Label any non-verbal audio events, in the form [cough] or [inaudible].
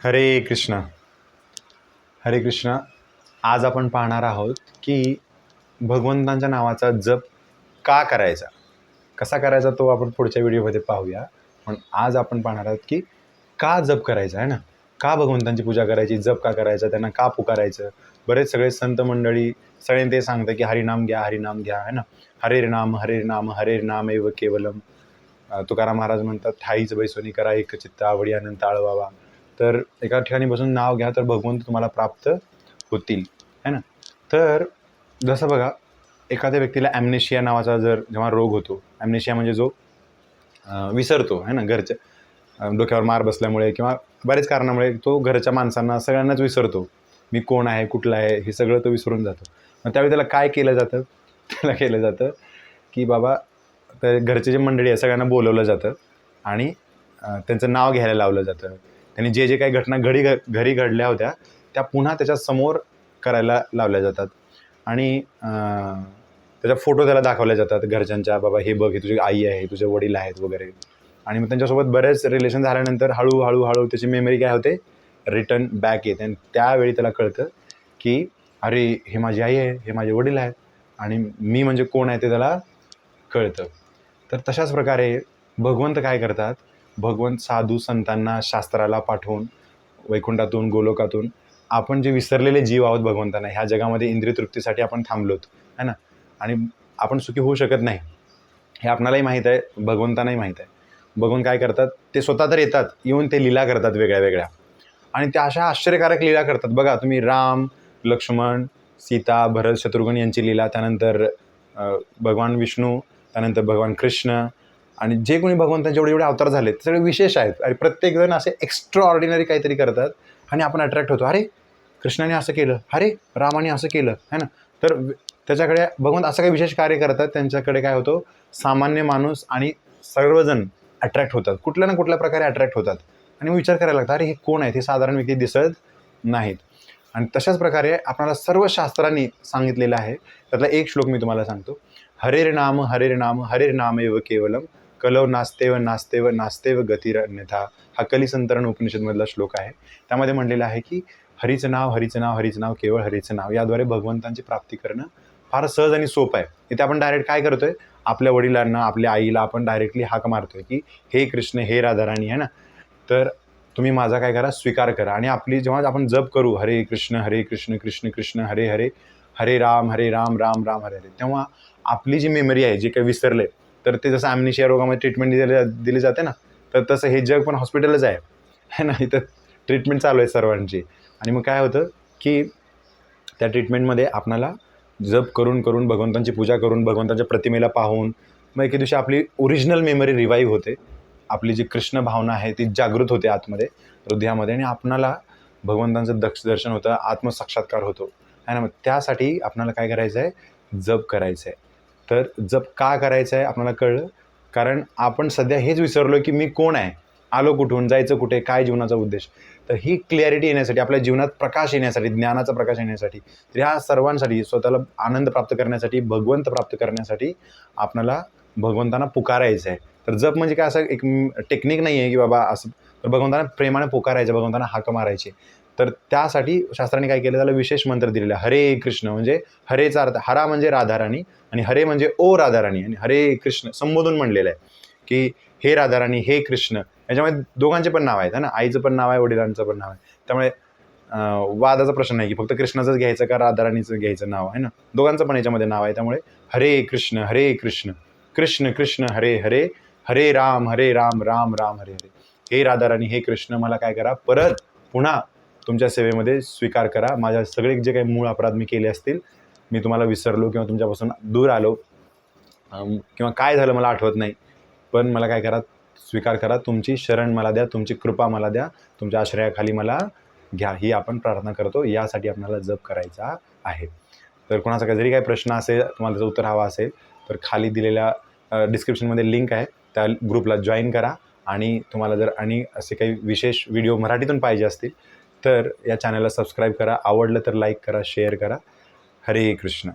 हरे कृष्ण. हरे कृष्ण आज आपण पाहणार आहोत की भगवंतांच्या नावाचा जप का करायचा? कसा करायचा तो आपण पुढच्या व्हिडिओमध्ये पाहूया. पण आज आपण पाहणार आहोत की का जप करायचा आहे ना? का भगवंतांची पूजा करायची जप का करायचा त्यांना का पुकारायचं? बरेच सगळे संत मंडळी सगळे ते सांगतं की हरिनाम घ्या हरिनाम घ्या आहे ना? हरे नाम हरे नाम हरे नाम एव केवलम तुकाराम महाराज म्हणतात ठाईच बैसोनी करा एक चित्त आवडी अनंत आळवावा. तर एका ठिकाणी बसून नाव घ्या तर भगवंत तुम्हाला प्राप्त होतील. है ना? तर जसं बघा एखाद्या व्यक्तीला ॲमनेशिया नावाचा जर जेव्हा रोग होतो ॲमनेशिया म्हणजे जो विसरतो आहे ना घरच्या डोक्यावर मार बसल्यामुळे किंवा बरेच कारणामुळे तो घरच्या माणसांना सगळ्यांनाच विसरतो. मी कोण आहे कुठला आहे हे सगळं तो विसरून जातो. मग त्यावेळी त्याला काय केलं जातं? [laughs] त्याला केलं जातं की बाबा तर घरचे जे मंडळी आहे सगळ्यांना बोलवलं जातं आणि त्यांचं नाव घ्यायला लावलं जातं. त्यांनी जे जे काही घटना घडी घ घरी घडल्या होत्या त्या पुन्हा त्याच्यासमोर करायला लावल्या जातात. आणि त्याच्या फोटो त्याला दाखवले जातात घरच्यांच्या बाबा हे बघ हे तुझी आई आहे तुझे वडील आहेत वगैरे. आणि मग त्यांच्यासोबत बरेच रिलेशन झाल्यानंतर हळूहळू हळू त्याची मेमरी काय होते? रिटर्न बॅक येते. आणि त्यावेळी त्याला कळतं की अरे हे माझी आई आहे हे माझे वडील आहेत. आणि मी म्हणजे कोण आहे ते त्याला कळतं. तर तशाच प्रकारे भगवंत काय करतात? भगवंत साधू संतांना शास्त्राला पाठवून वैकुंठातून गोलोकातून आपण जे विसरलेले जीव आहोत भगवंतांना ह्या जगामध्ये इंद्रिय तृप्तीसाठी आपण थांबलोत है ना? आणि आपण सुखी होऊ शकत नाही. हे आपणालाही माहीत आहे भगवंतांनाही माहीत आहे. भगवंत काय करतात? ते स्वतः तर येतात येऊन ते लीला करतात वेगळ्या वेगळ्या. आणि त्या अशा आश्चर्यकारक लीला करतात. बघा तुम्ही राम लक्ष्मण सीता भरत शत्रुघ्न यांची लीला त्यानंतर भगवान विष्णू त्यानंतर भगवान कृष्ण आणि जे कोणी भगवंतांचे जेवढे एवढे अवतार झाले ते सगळे विशेष आहेत. आणि प्रत्येकजण असे एक्स्ट्रा ऑर्डिनरी काहीतरी करतात आणि आपण अट्रॅक्ट होतो. अरे कृष्णाने असं केलं. अरे रामाने असं केलं. है ना? तर त्याच्याकडे भगवंत असं काही विशेष कार्य करतात. त्यांच्याकडे काय होतं? सामान्य माणूस आणि सर्वजण अट्रॅक्ट होतात. कुठल्या ना कुठल्या प्रकारे अट्रॅक्ट होतात. आणि मग विचार करायला लागतात अरे हे कोण आहेत हे साधारण व्यक्ती दिसत नाहीत. आणि तशाच प्रकारे आपणाला सर्व शास्त्रांनी सांगितलेलं आहे. त्यातला एक श्लोक मी तुम्हाला सांगतो. हरेर नाम हरेर नाम हरेर नाम एव केवलम कलव नास्तेव नास्तेव नास्तेव गतीर अन्यथा हा कलिसंतरण उपनिषदमधला श्लोक आहे. त्यामध्ये म्हणलेलं आहे की हरीचं नाव हरीचं नाव हरीचं नाव केवळ हरीचं नाव याद्वारे भगवंतांची प्राप्ती करणं फार सहज आणि सोपं आहे. इथे आपण डायरेक्ट काय करतोय? आपल्या वडिलांना आपल्या आईला आपण डायरेक्टली हाक मारतोय की हे कृष्ण हे राधाराणी आहे ना? तर तुम्ही माझा काय करा? स्वीकार करा. आणि आपली जेव्हा आपण जप करू हरे कृष्ण हरे कृष्ण कृष्ण कृष्ण हरे हरे हरे राम हरे राम राम राम हरे हरे तेव्हा आपली जी मेमरी आहे जे काही विसरले तर ते जसं आम्निशिया रोगामध्ये ट्रीटमेंट दिली दिली जाते ना तर तसं हे जग पण हॉस्पिटलच आहे. है ना? इथं ट्रीटमेंट चालू आहे सर्वांची. आणि मग काय होतं की त्या ट्रीटमेंटमध्ये आपणाला जप करून करून भगवंतांची पूजा करून भगवंतांच्या प्रतिमेला पाहून मग एके दिवशी आपली ओरिजिनल मेमरी रिवाईव्ह होते. आपली जी कृष्ण भावना आहे ती जागृत होते आतमध्ये हृदयामध्ये आणि आपणाला भगवंतांचं दक्ष दर्शन होतं आत्मसाक्षात्कार होतो. आहे ना? मग त्यासाठी आपणाला काय करायचं आहे जप करायचं आहे तर जप का करायचं आहे आपल्याला कळलं? कारण आपण सध्या हेच विसरलो की मी कोण आहे? आलो कुठून? जायचं कुठे? काय जीवनाचा उद्देश? तर ही क्लॅरिटी येण्यासाठी आपल्या जीवनात प्रकाश येण्यासाठी ज्ञानाचा प्रकाश येण्यासाठी तर ह्या सर्वांसाठी स्वतःला आनंद प्राप्त करण्यासाठी भगवंत प्राप्त करण्यासाठी आपल्याला भगवंतांना पुकारायचं आहे तर जप म्हणजे काय? असं एक टेक्निक नाही आहे की बाबा असं तर भगवंतांना प्रेमाने पुकारायचं भगवंतांना हाक मारायचे. तर त्यासाठी शास्त्राने काय केलं? त्याला विशेष मंत्र दिलेला आहे. हरे कृष्ण म्हणजे हरेचा अर्थ हरा म्हणजे राधाराणी आणि हरे म्हणजे ओ राधाराणी आणि हरे कृष्ण संबोधून म्हणलेलं आहे की हे राधाराणी हे कृष्ण याच्यामध्ये दोघांचे पण नाव आहेत है ना? आईचं पण नाव आहे वडिलांचं पण नाव आहे. त्यामुळे वादाचा प्रश्न नाही की फक्त कृष्णाचंच घ्यायचं का राधाराणीचं घ्यायचं नाव आहे ना? दोघांचं पण याच्यामध्ये नाव आहे. त्यामुळे हरे कृष्ण हरे कृष्ण कृष्ण कृष्ण हरे हरे हरे राम हरे राम राम राम हरे हरे. हे राधाराणी हे कृष्ण मला काय करा? परत पुन्हा तुमच्या सेवेमध्ये स्वीकार करा. माझ्या सगळे जे काही मूळ अपराध मी केले असतील मी तुम्हाला विसरलो किंवा तुमच्यापासून दूर आलो किंवा काय झालं मला आठवत नाही पण मला काय करा स्वीकार करा. तुमची शरण मला द्या तुमची कृपा मला द्या तुमच्या आश्रयाखाली मला घ्या. ही आपण प्रार्थना करतो. यासाठी आपल्याला जप करायचा आहे. तर कोणाचा काही जरी काही प्रश्न असेल तुम्हाला त्याचं उत्तर हवा असेल तर खाली दिलेल्या डिस्क्रिप्शनमध्ये लिंक आहे. त्या ग्रुपला जॉईन करा. आणि तुम्हाला जर आणि असे काही विशेष व्हिडिओ मराठीतून पाहिजे असतील तर या चॅनलला सबस्क्राईब करा. आवडलं तर लाईक करा शेअर करा. हरे कृष्ण.